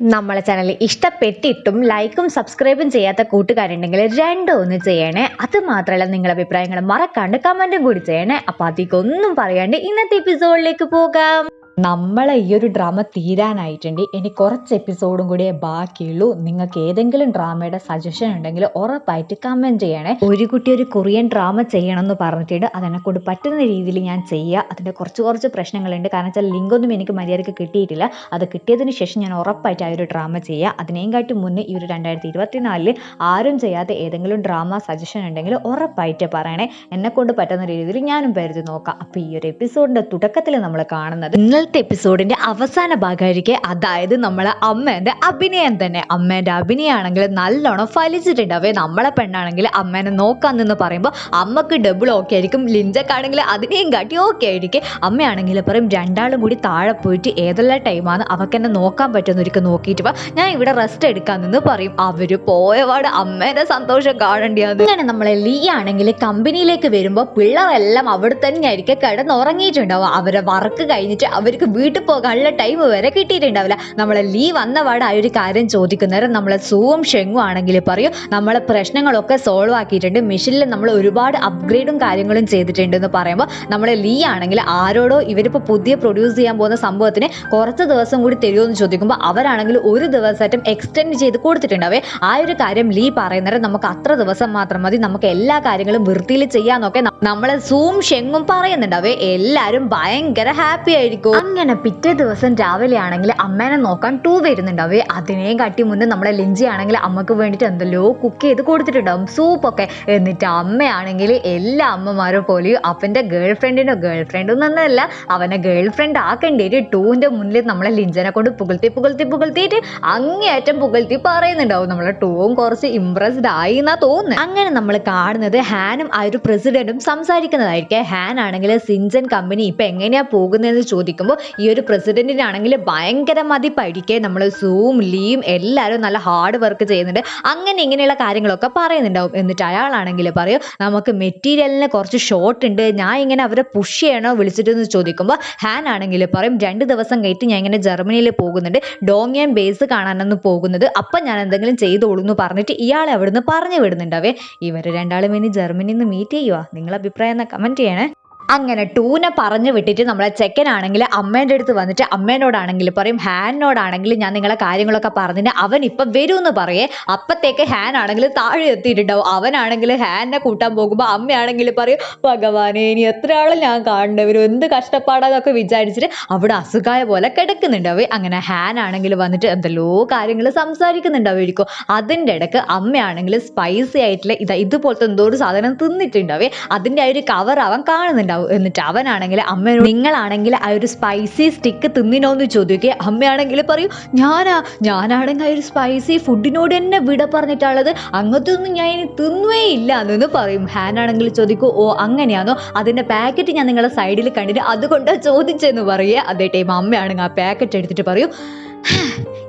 നമ്മളെ ചാനൽ ഇഷ്ടപ്പെട്ടിട്ടും ലൈക്കും സബ്സ്ക്രൈബും ചെയ്യാത്ത കൂട്ടുകാരുണ്ടെങ്കിൽ രണ്ടോ ഒന്ന് ചെയ്യണേ. അത് മാത്രമല്ല നിങ്ങളുടെ അഭിപ്രായങ്ങൾ മറക്കാണ്ട് കമന്റും കൂടി ചെയ്യണേ. അപ്പം അധികം ഒന്നും പറയാണ്ട് ഇന്നത്തെ എപ്പിസോഡിലേക്ക് പോകാം. നമ്മളെ ഈ ഒരു ഡ്രാമ തീരാനായിട്ടുണ്ട്. ഇനി കുറച്ച് എപ്പിസോഡും കൂടിയേ ബാക്കിയുള്ളൂ. നിങ്ങൾക്ക് ഏതെങ്കിലും ഡ്രാമയുടെ സജഷൻ ഉണ്ടെങ്കിൽ ഉറപ്പായിട്ട് കമന്റ് ചെയ്യണേ. ഒരു കുട്ടി ഒരു കൊറിയൻ ഡ്രാമ ചെയ്യണം എന്ന് പറഞ്ഞിട്ടുണ്ട്. അതെന്നെ കൊണ്ട് പറ്റുന്ന രീതിയിൽ ഞാൻ ചെയ്യുക അതിന്റെ കുറച്ച് കുറച്ച് പ്രശ്നങ്ങളുണ്ട്. കാരണം വെച്ചാൽ ലിങ്കൊന്നും എനിക്ക് മര്യാദയ്ക്ക് കിട്ടിയിട്ടില്ല. അത് കിട്ടിയതിന് ശേഷം ഞാൻ ഉറപ്പായിട്ട് ആ ഒരു ഡ്രാമ ചെയ്യുക അതിനേയും കാട്ടി മുന്നേ ഈ ഒരു രണ്ടായിരത്തി ഇരുപത്തിനാലിൽ ആരും ചെയ്യാത്ത ഏതെങ്കിലും ഡ്രാമ സജഷൻ ഉണ്ടെങ്കിൽ ഉറപ്പായിട്ട് പറയണേ. എന്നെക്കൊണ്ട് പറ്റുന്ന രീതിയിൽ ഞാനും പരിധി നോക്കാം. അപ്പോൾ ഈ ഒരു എപ്പിസോഡിന്റെ തുടക്കത്തിൽ നമ്മൾ കാണുന്നത് ഇന്നലത്തെ എപ്പിസോഡിന്റെ അവസാന ഭാഗമായിരിക്കെ. അതായത് നമ്മളെ അമ്മേന്റെ അഭിനയം തന്നെ. അമ്മേന്റെ അഭിനയമാണെങ്കിൽ നല്ലോണം ഫലിച്ചിട്ടുണ്ടാവേ. നമ്മളെ പെണ്ണാണെങ്കിൽ അമ്മേനെ നോക്കാൻ നിന്ന് പറയുമ്പോൾ അമ്മയ്ക്ക് ഡബിൾ ഓക്കെ ആയിരിക്കും. ലിഞ്ചക്കാണെങ്കിൽ അതിനെയും കാട്ടി ഓക്കെ ആയിരിക്കും. അമ്മയാണെങ്കിൽ പറയും രണ്ടാളും കൂടി താഴെ പോയിട്ട് ഏതെല്ലാം ടൈമാണ് അവർക്ക് എന്നെ നോക്കാൻ പറ്റുമെന്ന് ഒരിക്കൽ നോക്കിയിട്ട് വാ. ഞാൻ ഇവിടെ റെസ്റ്റ് എടുക്കാൻ നിന്ന് പറയും. അവർ പോയപാട് അമ്മേന്റെ സന്തോഷം കാണേണ്ടിയാണ് അങ്ങനെ നമ്മളെ ലീ ആണെങ്കിൽ കമ്പനിയിലേക്ക് വരുമ്പോൾ പിള്ളേരെല്ലാം അവിടെ തന്നെ ആയിരിക്കും കിടന്നുറങ്ങിയിട്ടുണ്ടാവും അവരെ വർക്ക് കഴിഞ്ഞിട്ട് അവർക്ക് വീട്ടിൽ പോകാനുള്ള ടൈം വരെ കിട്ടിയിട്ടുണ്ടാവില്ല. നമ്മളെ ലീവ് വന്ന പാട് ആ ഒരു കാര്യം ചോദിക്കുന്നേരം നമ്മളെ സൂവും ഷെങ്ങും ആണെങ്കിൽ പറയും. നമ്മളെ പ്രശ്നങ്ങളൊക്കെ സോൾവ് ആക്കിയിട്ടുണ്ട്. മെഷീനിൽ നമ്മൾ ഒരുപാട് അപ്ഗ്രേഡും കാര്യങ്ങളും ചെയ്തിട്ടുണ്ട് എന്ന് പറയുമ്പോൾ നമ്മളെ ലീ ആണെങ്കിൽ ആരോടോ ഇവരിപ്പോൾ പുതിയ പ്രൊഡ്യൂസ് ചെയ്യാൻ പോകുന്ന സംഭവത്തിന് കുറച്ച് ദിവസം കൂടി തരുമോ എന്ന് ചോദിക്കുമ്പോൾ അവരാണെങ്കിൽ ഒരു ദിവസമായിട്ടും എക്സ്റ്റെൻഡ് ചെയ്ത് കൊടുത്തിട്ടുണ്ടാവേ. ആ ഒരു കാര്യം ലീ പറയുന്നേരം നമുക്ക് അത്ര ദിവസം മാത്രം മതി. നമുക്ക് എല്ലാ കാര്യങ്ങളും വൃത്തിയിൽ ചെയ്യാന്നൊക്കെ നമ്മളെ സൂം ഷെങ്ങും പറയുന്നുണ്ടാവേ. എല്ലാവരും ഭയങ്കര ഹാപ്പി ആയിരിക്കും. അങ്ങനെ പിറ്റേ ദിവസം രാവിലെ ആണെങ്കിൽ അമ്മേനെ നോക്കാൻ ടൂ വരുന്നുണ്ടാവേ. അതിനെയും കാട്ടി മുന്നേ നമ്മളെ ലിഞ്ചി ആണെങ്കിൽ അമ്മയ്ക്ക് വേണ്ടിയിട്ട് എന്തല്ലോ കുക്ക് ചെയ്ത് കൊടുത്തിട്ടുണ്ടാവും. സൂപ്പൊക്കെ എന്നിട്ട് അമ്മയാണെങ്കിൽ എല്ലാ അമ്മമാരും പോലെയും അപ്പന്റെ ഗേൾ ഫ്രണ്ടിനോ ഗേൾ ഫ്രണ്ടും തന്നെയല്ല അവനെ ഗേൾ ഫ്രണ്ട് ആക്കേണ്ടിയിട്ട് ടൂവിന്റെ മുന്നിൽ നമ്മളെ ലിഞ്ചനെ കൊണ്ട് പുകഴ്ത്തി പുകഴ്ത്തി പുകഴ്ത്തിയിട്ട് അങ്ങേയറ്റം പുകഴ്ത്തി പറയുന്നുണ്ടാവും. നമ്മളെ ടൂവും കുറച്ച് ഇംപ്രസ്ഡ് ആയി എന്നാ തോന്നുന്നത് അങ്ങനെ നമ്മൾ കാണുന്നത് ഹാനും ആ ഒരു പ്രസിഡന്റും സംസാരിക്കുന്നതായിരിക്കും. ഹാൻ ആണെങ്കിൽ സിഞ്ചൻ കമ്പനി ഇപ്പം എങ്ങനെയാ പോകുന്നതെന്ന് ചോദിക്കുമ്പോൾ ഈ ഒരു പ്രസിഡന്റിനാണെങ്കിൽ ഭയങ്കര മതിപ്പടിക്കെ നമ്മൾ സൂം ലീം എല്ലാവരും നല്ല ഹാർഡ് വർക്ക് ചെയ്യുന്നുണ്ട്. അങ്ങനെ ഇങ്ങനെയുള്ള കാര്യങ്ങളൊക്കെ പറയുന്നുണ്ടാവും. എന്നിട്ട് അയാളാണെങ്കിൽ പറയും നമുക്ക് മെറ്റീരിയലിന് കുറച്ച് ഷോർട്ട് ഉണ്ട്. ഞാൻ ഇങ്ങനെ അവരെ പുഷ് ചെയ്യണോ വിളിച്ചിട്ടെന്ന് ചോദിക്കുമ്പോൾ ഹാൻ ആണെങ്കിൽ പറയും രണ്ട് ദിവസം കഴിഞ്ഞിട്ട് ഞാൻ ഇങ്ങനെ ജർമ്മനിയിൽ പോകുന്നുണ്ട്. ഡോങ്ങിയൻ ബേസ് കാണാനൊന്ന് പോകുന്നത്. അപ്പം ഞാൻ എന്തെങ്കിലും ചെയ്തോളൂ എന്ന് പറഞ്ഞിട്ട് ഇയാളെ അവിടുന്ന് പറഞ്ഞു വിടുന്നുണ്ടാവേ. ഇവർ രണ്ടാളും ഇനി ജർമ്മനിയിൽ നിന്ന് മീറ്റ് ചെയ്യുക നിങ്ങളഭിപ്രായം എന്നാൽ എന്നാ കമന്റ് ചെയ്യണേ. അങ്ങനെ ടൂനെ പറഞ്ഞു വിട്ടിട്ട് നമ്മളെ ചെക്കനാണെങ്കിൽ അമ്മേന്റെ അടുത്ത് വന്നിട്ട് അമ്മേനോടാണെങ്കിൽ പറയും ഹാനിനോടാണെങ്കിൽ ഞാൻ നിങ്ങളെ കാര്യങ്ങളൊക്കെ പറഞ്ഞിട്ട് അവൻ ഇപ്പം വരുമെന്ന് പറയേ അപ്പത്തേക്ക് ഹാൻ ആണെങ്കിൽ താഴെ എത്തിയിട്ടുണ്ടാവും. അവനാണെങ്കിൽ ഹാനിനെ കൂട്ടാൻ പോകുമ്പോൾ അമ്മയാണെങ്കിൽ പറയും ഭഗവാനെ ഇനി എത്ര ആളെ ഞാൻ കാണേണ്ടവരും എന്ത് കഷ്ടപ്പാടാന്നൊക്കെ വിചാരിച്ചിട്ട് അവിടെ അസുഖായ പോലെ കിടക്കുന്നുണ്ടാവേ. അങ്ങനെ ഹാൻ ആണെങ്കിൽ വന്നിട്ട് എന്തെല്ലോ കാര്യങ്ങൾ സംസാരിക്കുന്നുണ്ടാവുമായിരിക്കും. അതിന്റെ ഇടയ്ക്ക് അമ്മയാണെങ്കിൽ സ്പൈസി ആയിട്ടുള്ള ഇതാ ഇതുപോലത്തെ എന്തോ ഒരു സാധനം തിന്നിട്ടുണ്ടാവേ അതിന്റെ ആ ഒരു കവർ അവൻ കാണുന്നുണ്ടാവും. എന്നിട്ട് അവനാണെങ്കിൽ അമ്മയോട് നിങ്ങളാണെങ്കിൽ ആ ഒരു സ്പൈസി സ്റ്റിക്ക് തിന്നിനോ എന്ന് ചോദിക്കുക അമ്മയാണെങ്കിൽ പറയും ഞാനാ ഞാനാണെങ്കിൽ ആ ഒരു സ്പൈസി ഫുഡിനോട് തന്നെ വിട പറഞ്ഞിട്ടുള്ളത്. അങ്ങനത്തെ ഒന്നും ഞാൻ ഇനി തിന്നുവേ ഇല്ല എന്ന് പറയും. ഹാനാണെങ്കിൽ ചോദിക്കും ഓ അങ്ങനെയാണോ അതിന്റെ പാക്കറ്റ് ഞാൻ നിങ്ങളെ സൈഡിൽ കണ്ടിട്ട് അതുകൊണ്ടാണ് ചോദിച്ചെന്ന് പറയുക അതേ ടൈം അമ്മയാണെങ്കിൽ ആ പാക്കറ്റ് എടുത്തിട്ട് പറയും "ഹാ,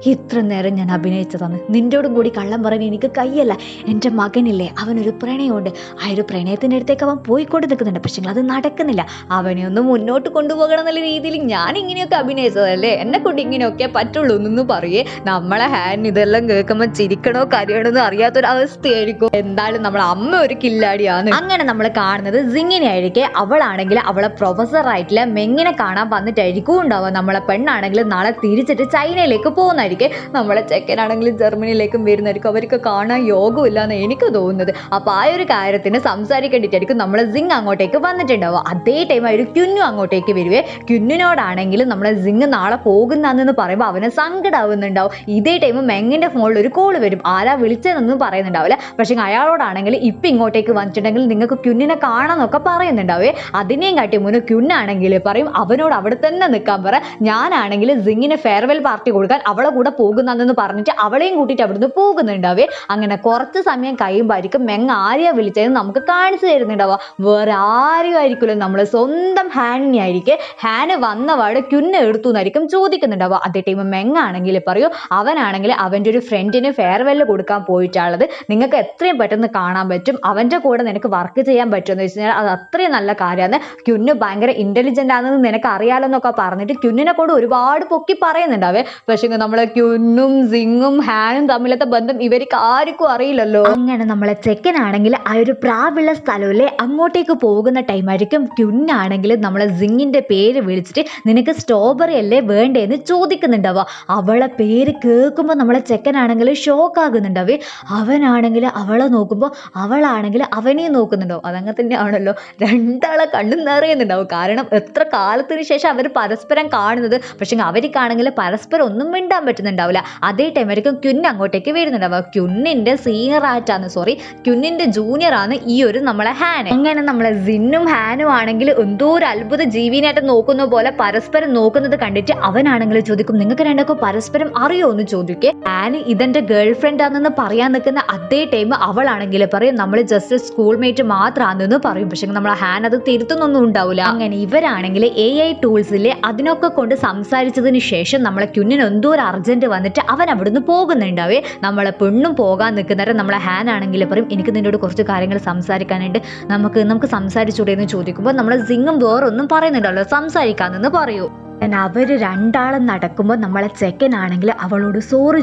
ഇത്ര നേരം ഞാൻ അഭിനയിച്ചതാണ്. നിന്റെയോടും കൂടി കള്ളം പറഞ്ഞ് എനിക്ക് കയ്യല്ല. എന്റെ മകനില്ലേ അവനൊരു പ്രണയമുണ്ട്. ആ ഒരു പ്രണയത്തിന്റെ അടുത്തേക്ക് അവൻ പോയിക്കൊണ്ട് നിൽക്കുന്നുണ്ട്. പക്ഷേ അത് നടക്കുന്നില്ല. അവനെ ഒന്ന് മുന്നോട്ട് കൊണ്ടുപോകണം എന്നുള്ള രീതിയിൽ ഞാൻ ഇങ്ങനെയൊക്കെ അഭിനയിച്ചതല്ലേ? എന്നെ കൊണ്ട് ഇങ്ങനെയൊക്കെ പറ്റുള്ളൂ എന്നൊന്നും പറയേ. നമ്മളെ ഹാൻഡ് ഇതെല്ലാം കേൾക്കുമ്പോൾ ചിരിക്കണോ കരയണോ എന്ന് അറിയാത്തൊരവസ്ഥയായിരിക്കും എന്തായാലും നമ്മളെ അമ്മ ഒരു കില്ലാടിയാണ്. അങ്ങനെ നമ്മൾ കാണുന്നത് സിങ്ങിനെ ആയിരിക്കെ. അവളാണെങ്കിൽ അവളെ പ്രൊഫസർ ആയിട്ടുള്ള മെങ്ങിനെ കാണാൻ വന്നിട്ടായിരിക്കും ഉണ്ടാവുക. നമ്മളെ പെണ്ണാണെങ്കിൽ നാളെ തിരിച്ചിട്ട് ചൈനയിലേക്ക് പോകുന്നതായിരിക്കും. നമ്മളെ ചെക്കനാണെങ്കിലും ജർമ്മനിയിലേക്കും വരുന്നതായിരിക്കും. അവർക്ക് കാണാൻ യോഗമില്ല എന്ന് എനിക്ക് തോന്നുന്നത്. അപ്പോൾ ആ ഒരു കാര്യത്തിന് സംസാരിക്കേണ്ടിട്ടായിരിക്കും നമ്മളെ സിങ് അങ്ങോട്ടേക്ക് വന്നിട്ടുണ്ടാവുക. അതേ ടൈം ആ ഒരു ക്യുന്നു അങ്ങോട്ടേക്ക് വരുവേ. ക്യുന്നിനോടാണെങ്കിലും നമ്മളെ സിങ് നാളെ പോകുന്നതെന്ന് പറയുമ്പോൾ അവനെ സങ്കടാവുന്നുണ്ടാവും. ഇതേ ടൈം മെങ്ങിന്റെ ഫോണിൽ ഒരു കോൾ വരും. ആരാ വിളിച്ചതെന്നൊന്നും പറയുന്നുണ്ടാവില്ല. പക്ഷേ അയാളോടാണെങ്കിൽ ഇപ്പം ഇങ്ങോട്ടേക്ക് വന്നിട്ടുണ്ടെങ്കിൽ നിങ്ങൾക്ക് ക്യുന്നിനെ കാണാമെന്നൊക്കെ പറയുന്നുണ്ടാവേ. അതിനെയും കാട്ടി മുന്നേ ക്യുന്നാണെങ്കിൽ പറയും അവനോട് അവിടെ തന്നെ നിൽക്കാൻ പറ. ഞാനാണെങ്കിൽ സിങ്ങിന് ഫെയർവെൽ പാർട്ടി കൊടുക്കാൻ അവളെ കൂടെ പോകുന്നതെന്ന് പറഞ്ഞിട്ട് അവളെയും കൂട്ടിയിട്ട് അവിടുന്ന് പോകുന്നുണ്ടാവേ. അങ്ങനെ കുറച്ച് സമയം കഴിയുമ്പോഴായിരിക്കും മെങ് ആരെയാ വിളിച്ചതെന്ന് നമുക്ക് കാണിച്ചു തരുന്നുണ്ടാവുക. വേറെ ആരും ആയിരിക്കില്ല നമ്മൾ സ്വന്തം ഹാനിനെ ആയിരിക്കും. ഹാന് വന്നവാട് ക്യുന്ന എടുത്തു എന്നായിരിക്കും ചോദിക്കുന്നുണ്ടാവുക. അതേ ടൈം മെങ് ആണെങ്കിൽ പറയൂ അവനാണെങ്കിൽ അവന്റെ ഒരു ഫ്രണ്ടിന് ഫെയർവെൽ കൊടുക്കാൻ പോയിട്ടുള്ളത്. നിങ്ങൾക്ക് എത്രയും പെട്ടെന്ന് കാണാൻ പറ്റും. അവന്റെ കൂടെ നിനക്ക് വർക്ക് ചെയ്യാൻ പറ്റുമെന്ന് വെച്ച് കഴിഞ്ഞാൽ അത് അത്രയും നല്ല കാര്യമാണ്. ക്യുന്ന് ഭയങ്കര ഇന്റലിജന്റ് ആണെന്ന് നിനക്ക് അറിയാലോ എന്നൊക്കെ പറഞ്ഞിട്ട് ക്യുന്നിനെ കൊണ്ട് ഒരുപാട് പൊക്കി പറയുന്നുണ്ടാവേ. പക്ഷേ നമ്മളെ ക്യുന്നും സിങ്ങും ഹാനും തമ്മിലത്തെ ബന്ധം ഇവർക്ക് ആർക്കും അറിയില്ലല്ലോ. അങ്ങനെ നമ്മളെ ചെക്കനാണെങ്കിൽ ആ ഒരു പ്രാവുള്ള സ്ഥലമല്ലേ അങ്ങോട്ടേക്ക് പോകുന്ന ടൈമായിരിക്കും ക്യുന്നാണെങ്കിൽ നമ്മളെ സിങ്ങിന്റെ പേര് വിളിച്ചിട്ട് നിനക്ക് സ്ട്രോബെറി അല്ലേ വേണ്ടേന്ന് ചോദിക്കുന്നുണ്ടാവുക. അവളെ പേര് കേൾക്കുമ്പോൾ നമ്മളെ ചെക്കനാണെങ്കിൽ ഷോക്ക് ആകുന്നുണ്ടാവേ. അവനാണെങ്കിൽ അവളെ നോക്കുമ്പോൾ അവളാണെങ്കിൽ അവനെയും നോക്കുന്നുണ്ടാവും. അതങ്ങനെ തന്നെയാണല്ലോ. രണ്ടാളെ കണ്ണും നിറയുന്നുണ്ടാവും. കാരണം എത്ര കാലത്തിന് ശേഷം അവർ പരസ്പരം കാണുന്നത്. പക്ഷേ അവർക്കാണെങ്കിൽ പരസ്പരം ഒന്നും മിണ്ടാൻ പറ്റുന്നുണ്ടാവില്ല. അതേ ടൈം ആയിരിക്കും ക്യുൻ അങ്ങോട്ടേക്ക് വരുന്നുണ്ടാവുക. ക്യുന്നിന്റെ സീനിയർ ആയിട്ടാണ് സോറി ക്യുന്നിന്റെ ജൂനിയർ ആണ് ഈ ഒരു നമ്മളെ ഹാൻ. അങ്ങനെ നമ്മളെ സിന്നും ഹാനും ആണെങ്കിൽ എന്തോ ഒരു അത്ഭുത ജീവിനായിട്ട് നോക്കുന്ന പോലെ പരസ്പരം നോക്കുന്നത് കണ്ടിട്ട് അവനാണെങ്കിൽ ചോദിക്കും നിങ്ങൾക്ക് രണ്ടൊക്കെ പരസ്പരം അറിയോ? എന്ന് ചോദിക്കേ. ഹാൻ ഇതെന്റെ ഗേൾ ഫ്രണ്ട് ആണെന്ന് പറയാൻ നിൽക്കുന്ന അതേ ടൈം അവളാണെങ്കിൽ പറയും നമ്മൾ ജസ്റ്റ് സ്കൂൾമേറ്റ് മാത്രമാണെന്ന് പറയും. പക്ഷെ നമ്മളെ ഹാൻ അത് തിരുത്തുന്നൊന്നും ഉണ്ടാവില്ല. അങ്ങനെ ഇവരാണെങ്കിൽ എ ഐ ടൂൾസിലെ അതിനൊക്കെ കൊണ്ട് സംസാരിച്ചതിന് ശേഷം നമ്മളെ ക്യുന്നിന് എന്തോ ഒരു അർജന്റ് വന്നിട്ട് അവൻ അവിടുന്ന് പോകുന്നുണ്ടാവേ. നമ്മളെ പെണ്ണും പോകാൻ നിൽക്കുന്നവരെ നമ്മളെ ഹാൻ ആണെങ്കിൽ പറയും എനിക്ക് നിന്നോട് കുറച്ച് കാര്യങ്ങൾ സംസാരിക്കാനുണ്ട്. നമുക്ക് നമുക്ക് സംസാരിച്ചൂടെ എന്ന് ചോദിക്കുമ്പോൾ നമ്മളെ സിങ്ങും വേറൊന്നും പറയുന്നുണ്ടല്ലോ സംസാരിക്കാമെന്ന് പറയൂ. അങ്ങനെ അവർ രണ്ടാളും നടക്കുമ്പോൾ നമ്മളെ ചെക്കനാണെങ്കിൽ അവളോട് സോറി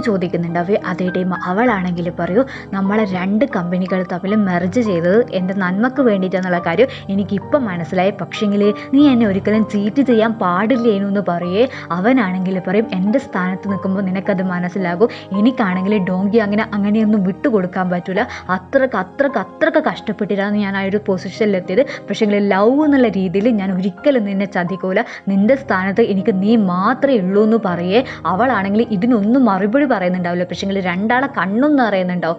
അവർ അതേ ടൈം അവളാണെങ്കിൽ പറയൂ നമ്മളെ രണ്ട് കമ്പനികൾ തമ്മിൽ മെർജ് ചെയ്തത് എന്റെ നന്മക്ക് വേണ്ടിയിട്ടെന്നുള്ള കാര്യം എനിക്കിപ്പം മനസ്സിലായി. പക്ഷേങ്കിൽ നീ എന്നെ ഒരിക്കലും ചീറ്റ് ചെയ്യാൻ പാടില്ലേനു എന്ന് പറയേ. അവനാണെങ്കിൽ പറയും എന്റെ സ്ഥാനത്ത് നിൽക്കുമ്പോൾ നിനക്കത് മനസ്സിലാകും. എനിക്കാണെങ്കിൽ ഡോങ്കി അങ്ങനെ അങ്ങനെയൊന്നും വിട്ടുകൊടുക്കാൻ പറ്റില്ല അത്രയ്ക്ക് അത്രയ്ക്ക് അത്രയ്ക്ക് കഷ്ടപ്പെട്ടിട്ടാണ് ഞാൻ ആ ഒരു പൊസിഷനിലെത്തിയത് പക്ഷേങ്കിൽ ലവ് എന്നുള്ള രീതിയിൽ ഞാൻ ഒരിക്കലും നിന്നെ ചതിക്കൂല. നിന്റെ സ്ഥാനത്ത് എനിക്ക് നീ മാത്രമേ ഉള്ളൂ എന്ന് പറയേ. അവളാണെങ്കിൽ ഇതിനൊന്നും മറുപടി പറയുന്നുണ്ടാവില്ല. പക്ഷേങ്കിൽ രണ്ടാളെ കണ്ണൊന്നും അറിയുന്നുണ്ടാവും.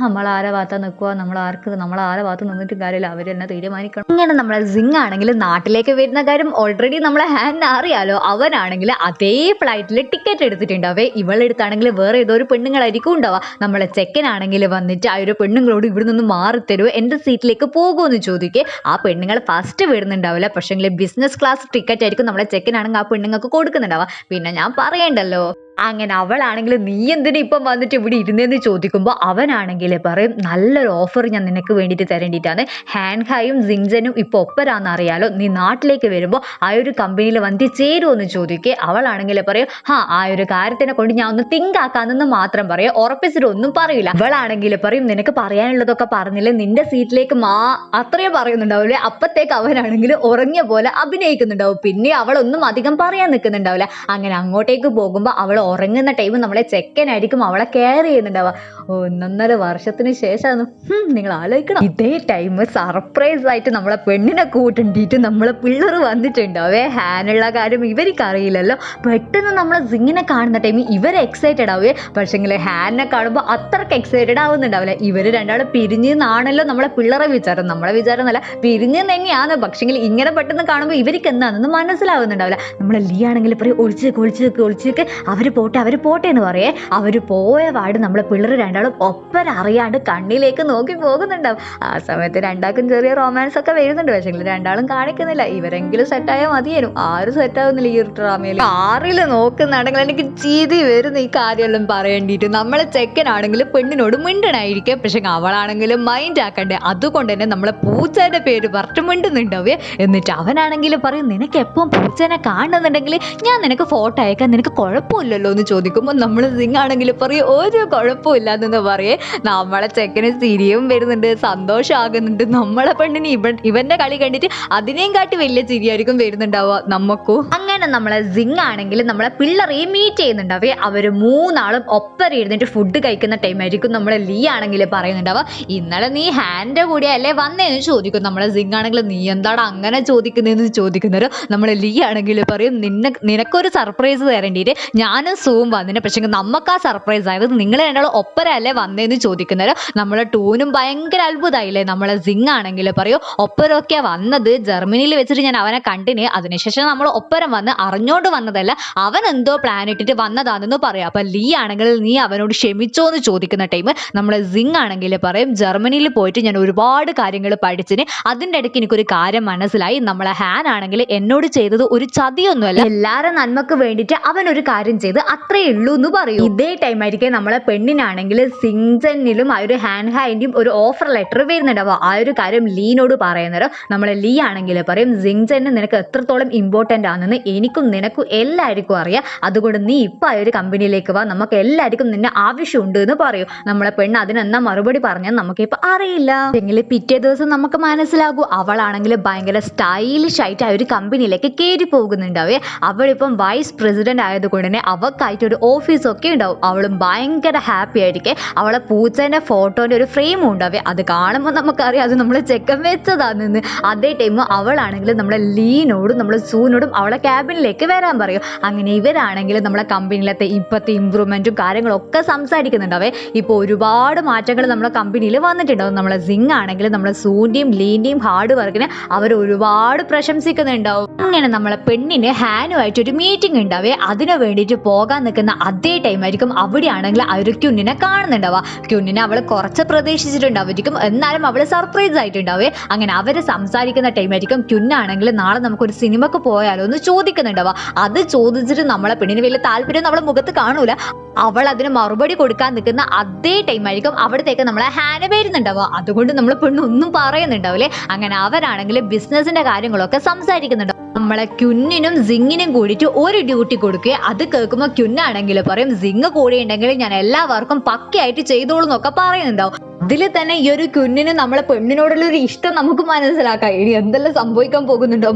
നമ്മൾ ആരെ ഭാഗത്ത് നിൽക്കുക നമ്മൾ ആർക്ക് നമ്മൾ ആരെ ഭാഗത്ത് നിന്നിട്ട് കാര്യമില്ല. അവർ തന്നെ തീരുമാനിക്കണം. ഇങ്ങനെ നമ്മളെ സിംഗ് ആണെങ്കിൽ നാട്ടിലേക്ക് വരുന്ന കാര്യം ഓൾറെഡി നമ്മളെ ഹാൻഡ് അറിയാലോ. അവനാണെങ്കിൽ അതേ ഫ്ലൈറ്റിൽ ടിക്കറ്റ് എടുത്തിട്ടുണ്ടാവേ. ഇവളെടുത്താണെങ്കിൽ വേറെ ഏതോ ഒരു പെണ്ണുങ്ങളായിരിക്കും ഉണ്ടാവുക. നമ്മളെ ചെക്കനാണെങ്കിൽ വന്നിട്ട് ആ ഒരു പെണ്ണുങ്ങളോട് ഇവിടെ നിന്ന് മാറി തരുമോ എന്റെ സീറ്റിലേക്ക് പോകുമെന്ന് ചോദിക്കുക ആ പെണ്ണുങ്ങൾ ഫസ്റ്റ് വരുന്നുണ്ടാവില്ല. പക്ഷേങ്കിൽ ബിസിനസ് ക്ലാസ് ടിക്കറ്റ് ആയിരിക്കും നമ്മളെ ചെക്കനാണെങ്കിൽ ആ പെണ്ണുങ്ങൾക്ക് കൊടുക്കുന്നുണ്ടാവുക. പിന്നെ ഞാൻ പറയണ്ടല്ലോ. അങ്ങനെ അവളാണെങ്കിൽ നീ എന്തിനാ ഇപ്പം വന്നിട്ട് ഇവിടെ ഇരുന്നെന്ന് ചോദിക്കുമ്പോൾ അവനാണെങ്കിൽ പറയും നല്ലൊരു ഓഫർ ഞാൻ നിനക്ക് വേണ്ടിയിട്ട് തരേണ്ടിയിട്ടാണ്. ഹാൻഹായും സിങ്ജനും ഇപ്പോൾ ഒപ്പരാന്ന് അറിയാലോ. നീ നാട്ടിലേക്ക് വരുമ്പോൾ ആ ഒരു കമ്പനിയിൽ വന്നിട്ട് ചേരുമോ എന്ന് ചോദിക്കേ അവളാണെങ്കിൽ പറയും ഹാ ആ ഒരു കാര്യത്തിനെ കൊണ്ട് ഞാൻ ഒന്ന് തിങ്ക് ആക്കാന്നെന്ന് മാത്രം പറയും. ഉറപ്പിച്ചിട്ട് ഒന്നും പറയില്ല അവളാണെങ്കിൽ പറയും നിനക്ക് പറയാനുള്ളതൊക്കെ പറഞ്ഞില്ലേ? നിന്റെ സീറ്റിലേക്ക് മാ. അത്രയും പറയുന്നുണ്ടാവില്ലേ അപ്പത്തേക്ക് അവനാണെങ്കിൽ ഉറങ്ങിയ പോലെ അഭിനയിക്കുന്നുണ്ടാവും. പിന്നെ അവളൊന്നും അധികം പറയാൻ നിൽക്കുന്നുണ്ടാവില്ല അങ്ങനെ അങ്ങോട്ടേക്ക് പോകുമ്പോൾ അവൾ ഉറങ്ങുന്ന ടൈം നമ്മളെ ചെക്കനായിരിക്കും അവളെ കെയർ ചെയ്യുന്നുണ്ടാവുക. ഒന്നൊന്നര വർഷത്തിന് ശേഷമാണ് നിങ്ങൾ ആലോചിക്കണം. ഇതേ ടൈം സർപ്രൈസ് ആയിട്ട് നമ്മളെ പെണ്ണിനെ കൂട്ടിണ്ടിട്ട് നമ്മളെ പിള്ളേർ വന്നിട്ടുണ്ടാവേ ഹാനുള്ള കാര്യം ഇവർക്ക് അറിയില്ലല്ലോ പെട്ടെന്ന് നമ്മളെ സിങ്ങിനെ കാണുന്ന ടൈം ഇവർ എക്സൈറ്റഡ് ആവുകയെ പക്ഷേങ്കിൽ ഹാനിനെ കാണുമ്പോൾ അത്രയ്ക്ക് എക്സൈറ്റഡ് ആവുന്നുണ്ടാവില്ല. ഇവർ രണ്ടാളും പിരിഞ്ഞെന്നാണല്ലോ നമ്മളെ പിള്ളേരെ വിചാരം. നമ്മളെ വിചാരം എന്നല്ല പിരിഞ്ഞെന്ന് തന്നെയാണ്. പക്ഷേങ്കിൽ ഇങ്ങനെ പെട്ടെന്ന് കാണുമ്പോൾ ഇവർക്ക് എന്താണെന്ന് മനസ്സിലാവുന്നുണ്ടാവില്ല. നമ്മളെ ലീ ആണെങ്കിൽ പറയും ഒളിച്ചേക്ക് ഒളിച്ചേക്ക് ഒളിച്ചേക്ക് അവർ പോട്ടെ അവർ പോട്ടെ എന്ന് പറയേ അവർ പോയ പാട് നമ്മളെ പിള്ളേർ രണ്ടാളും ഒപ്പര അറിയാണ്ട് കണ്ണിലേക്ക് നോക്കി പോകുന്നുണ്ടാവും. ആ സമയത്ത് രണ്ടാൾക്കും ചെറിയ റൊമാൻസ് ഒക്കെ വരുന്നുണ്ട് പക്ഷേ രണ്ടാളും കാണിക്കുന്നില്ല. ഇവരെങ്കിലും സെറ്റായാൽ മതിയായിരുന്നു ആരും സെറ്റാവുന്നില്ല ഈ ഒരു ഡ്രാമയിൽ ആറിൽ നോക്കുന്നുണ്ടെങ്കിൽ എനിക്ക് ചീതി വരുന്ന ഈ കാര്യമെല്ലാം പറയേണ്ടിയിട്ട്. നമ്മളെ ചെക്കനാണെങ്കിൽ പെണ്ണിനോട് മിണ്ടനായിരിക്കും പക്ഷെ അവളാണെങ്കിലും മൈൻഡ് ആക്കണ്ടേ. അതുകൊണ്ട് തന്നെ നമ്മളെ പൂച്ചേന്റെ പേര് പറഞ്ഞിട്ട് മിണ്ടുന്നുണ്ടാവേ. എന്നിട്ട് അവനാണെങ്കിൽ പറയും നിനക്ക് എപ്പം പൂച്ചേനെ കാണുന്നുണ്ടെങ്കിൽ ഞാൻ നിനക്ക് ഫോട്ടോ അയക്കാൻ നിനക്ക് കുഴപ്പമില്ലല്ലോ. എന്ന് ചോദിക്കുമ്പോൾ നമ്മൾ സിംഗ് ആണെങ്കിൽ പറയും ഒരു കുഴപ്പമില്ല എന്ന് പറയേ. നമ്മളെ ചെക്കന് ചിരിയും വരുന്നുണ്ട് സന്തോഷമാകുന്നുണ്ട് നമ്മളെ പെണ്ണിന് ഇവ ഇവന്റെ കളി കണ്ടിട്ട് അതിനെയും കാട്ടി വലിയ ചിരിയായിരിക്കും വരുന്നുണ്ടാവുക. നമുക്കും അങ്ങനെ നമ്മളെ സിംഗ് ആണെങ്കിൽ നമ്മളെ പിള്ളേരെ മീറ്റ് ചെയ്യുന്നുണ്ടാവേ. അവർ മൂന്നാളും ഒപ്പര ഇരുന്നിട്ട് ഫുഡ് കഴിക്കുന്ന ടൈം ആയിരിക്കും നമ്മളെ ലീ ആണെങ്കിൽ പറയുന്നുണ്ടാവുക. ഇന്നലെ നീ ഹാൻഡ് കൂടെ അല്ലേ വന്നേന്ന് ചോദിക്കും. നമ്മളെ സിംഗ് ആണെങ്കിൽ നീ എന്താണ് അങ്ങനെ ചോദിക്കുന്നതെന്ന് ചോദിക്കുന്നവരോ നമ്മളെ ലീ ആണെങ്കിൽ പറയും നിന്നെ നിനക്കൊരു സർപ്രൈസ് തരേണ്ടിയിട്ട് ഞാനും സൂം വന്നിന് പക്ഷേ നമുക്ക് ആ സർപ്രൈസ് ആയത് നിങ്ങൾ എന്നോട് ഒപ്പരല്ലേ വന്നേന്ന് ചോദിക്കുന്നവരോ നമ്മളെ ടൂനും ഭയങ്കര അത്ഭുതമായില്ലേ നമ്മളെ സിംഗ് ആണെങ്കിൽ പറയൂ. ഒപ്പരൊക്കെ വന്നത് ജർമ്മനിയിൽ വെച്ചിട്ട് ഞാൻ അവനെ കണ്ടിന്. അതിനുശേഷം നമ്മൾ ഒപ്പരം വന്ന് അറിഞ്ഞോണ്ട് വന്നതല്ല. അവൻ എന്തോ പ്ലാൻ ഇട്ടിട്ട് വന്നതാണെന്ന് പറയാം. അപ്പൊ ലീ ആണെങ്കിൽ നീ അവനോട് ക്ഷമിച്ചോ എന്ന് ചോദിക്കുന്ന ടൈം നമ്മളെ സിംഗ് ആണെങ്കിൽ പറയും ജർമ്മനിയിൽ പോയിട്ട് ഞാൻ ഒരുപാട് കാര്യങ്ങൾ പഠിച്ചിന്. അതിന്റെ ഇടയ്ക്ക് എനിക്കൊരു കാര്യം മനസ്സിലായി. നമ്മളെ ഹാൻ ആണെങ്കിൽ എന്നോട് ചെയ്തത് ഒരു ചതിയൊന്നുമല്ല. എല്ലാവരും നന്മക്ക് വേണ്ടിയിട്ട് അവൻ ഒരു കാര്യം ചെയ്ത്. അത്രേ ഉള്ളൂ എന്ന് പറയും. ഇതേ ടൈം ആയിരിക്കും നമ്മളെ പെണ്ണിനാണെങ്കിൽ സിങ്സണിലും ആ ഒരു ഹാൻഡ് ഹാൻഡിയും ഒരു ഓഫർ ലെറ്റർ വരുന്നുണ്ട് അപ്പോൾ ആ ഒരു കാര്യം ലീനോട് പറയുന്നേരം നമ്മളെ ലീ ആണെങ്കിൽ പറയും സിംഗ്സന് നിനക്ക് എത്രത്തോളം ഇമ്പോർട്ടന്റ് ആണെന്ന് എനിക്കും നിനക്കും എല്ലാവർക്കും അറിയാം. അതുകൊണ്ട് നീ ഇപ്പം ആ ഒരു കമ്പനിയിലേക്ക് വാ. നമുക്ക് എല്ലാവർക്കും നിന്നെ ആവശ്യമുണ്ട് എന്ന് പറയും. നമ്മളെ പെണ്ണ് അതിനെന്നാ മറുപടി പറഞ്ഞാൽ നമുക്കിപ്പോൾ അറിയില്ല. എങ്കിൽ പിറ്റേ ദിവസം നമുക്ക് മനസ്സിലാകൂ. അവളാണെങ്കിൽ ഭയങ്കര സ്റ്റൈലിഷ് ആയിട്ട് ആ ഒരു കമ്പനിയിലേക്ക് കയറി പോകുന്നുണ്ടാവേ. അവളിപ്പം വൈസ് പ്രസിഡന്റ് ആയതുകൊണ്ട് തന്നെ അവൾക്കായിട്ട് ഒരു ഓഫീസൊക്കെ ഉണ്ടാവും. അവളും ഭയങ്കര ഹാപ്പി ആയിരിക്കും. അവളെ പൂച്ചേന്റെ ഫോട്ടോന്റെ ഒരു ഫ്രെയിമും ഉണ്ടാവേ. അത് കാണുമ്പോൾ നമുക്കറിയാം അത് നമ്മൾ ചെക്കൻ വെച്ചതാണെന്ന്. അതേ ടൈം അവളാണെങ്കിൽ നമ്മളെ ലീനോടും നമ്മളെ സൂനോടും അവളെ ക്യാബിനിലേക്ക് വരാൻ പറയും. അങ്ങനെ ഇവരാണെങ്കിൽ നമ്മളെ കമ്പനിയിലത്തെ ഇപ്പോഴത്തെ ഇമ്പ്രൂവ്മെന്റും കാര്യങ്ങളൊക്കെ സംസാരിക്കുന്നുണ്ടാവേ. ഇപ്പോൾ ഒരുപാട് മാറ്റങ്ങൾ നമ്മളെ കമ്പനിയിൽ വന്നിട്ടുണ്ടാവും. നമ്മളെ സിങ് ആണെങ്കിൽ നമ്മളെ സൂന്റെയും ലീന്റെയും ഹാർഡ് വർക്കിനെ അവർ ഒരുപാട് പ്രശംസിക്കുന്നുണ്ടാവും. അങ്ങനെ നമ്മളെ പെണ്ണിന് ഹാനുമായിട്ട് ഒരു മീറ്റിംഗ് ഉണ്ടാവേ. അതിനു വേണ്ടിയിട്ട് പോകാൻ നിൽക്കുന്ന അതേ ടൈം ആയിരിക്കും അവിടെയാണെങ്കിൽ ആ ഒരു ക്യുന്നിനെ കാണുന്നുണ്ടാവുക. ക്യുന്നിനെ അവൾ കുറച്ച് പ്രതീക്ഷിച്ചിട്ടുണ്ടാവും എന്നാലും അവൾ സർപ്രൈസ് ആയിട്ടുണ്ടാവേ അങ്ങനെ അവർ സംസാരിക്കുന്ന ടൈം ആയിരിക്കും. ക്യുന്നാണെങ്കിൽ നാളെ നമുക്കൊരു സിനിമക്ക് പോയാലോ എന്ന് ചോദിക്കുന്നുണ്ടാവുക. അത് ചോദിച്ചിട്ട് നമ്മളെ പെണ്ണിന് വലിയ താല്പര്യം നമ്മളെ മുഖത്ത് കാണൂല. അവൾ അതിന് മറുപടി കൊടുക്കാൻ നിൽക്കുന്ന അതേ ടൈം ആയിരിക്കും അവിടത്തേക്ക് നമ്മളെ ഹാന വരുന്നുണ്ടാവുക. അതുകൊണ്ട് നമ്മൾ പെണ്ണ് ഒന്നും പറയുന്നുണ്ടാവില്ലേ? അങ്ങനെ അവരാണെങ്കിൽ ബിസിനസിന്റെ കാര്യങ്ങളൊക്കെ സംസാരിക്കുന്നുണ്ടാവും നമ്മളെ ക്യുന്നിനും സിങ്ങിനും കൂടിയിട്ട് ഒരു ഡ്യൂട്ടി കൊടുക്കുക അത് കേൾക്കുമ്പോൾ ക്യുന്നാണെങ്കിൽ പറയും സിങ് കൂടെ ഉണ്ടെങ്കിൽ ഞാൻ എല്ലാവർക്കും പക്കയായിട്ട് ചെയ്തോളൂ എന്നൊക്കെ പറയുന്നുണ്ടാവും. അതിൽ തന്നെ ഈ ഒരു കുഞ്ഞിന് നമ്മളെ പെണ്ണിനോടുള്ള ഒരു ഇഷ്ടം നമുക്ക് മനസ്സിലാക്കാം. ഇനി എന്തെല്ലാം സംഭവിക്കാൻ പോകുന്നുണ്ടോ